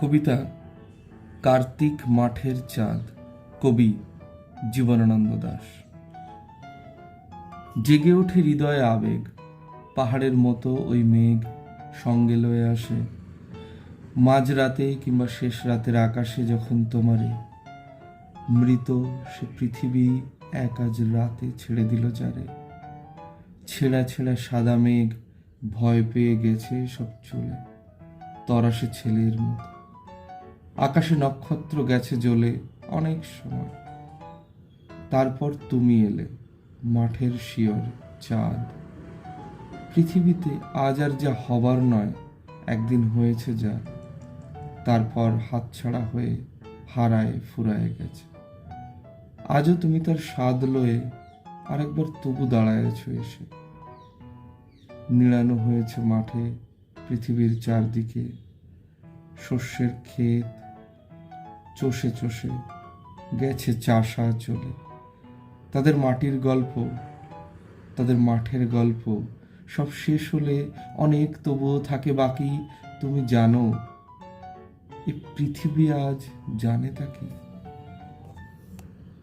কবিতা কার্তিক মাঠের চাঁদ, কবি জীবনানন্দ দাস। জেগে ওঠে হৃদয়ে আবেগ, পাহাড়ের মতো ওই মেঘ সঙ্গে লয়ে আসে। মাঝরাতে কিংবা শেষ রাতের আকাশে যখন তোমারে মৃত, সে পৃথিবী এক আজ রাতে ছেড়ে দিল যারে ছেঁড়া ছেঁড়া সাদা মেঘ ভয় পেয়ে গেছে সব চলে, তরাসে ছেলের মতো। আকাশে নক্ষত্র গেছে জ্বলে অনেক সময়। তারপর তুমি এলে মাঠের শিয়র, চাঁদ। পৃথিবীতে আজ আর যা হবার নয়, একদিন হয়েছে যা। তারপর হাতছাড়া হয়ে হারায় ফুরায় গেছে। আজও তুমি তার স্বাদ লয়ে আরেকবার তবু দাঁড়ায়েছ এসে। নিড়ানো হয়েছে মাঠে, পৃথিবীর চারদিকে। শস্যের ক্ষেত, চষে চষে গেছে চাষা চলে। তাদের মাটির গল্প, তাদের মাঠের গল্প, সব শেষ হলে অনেক তবুও থাকে বাকি, তুমি জানো এই পৃথিবী আজ জানে তা কি?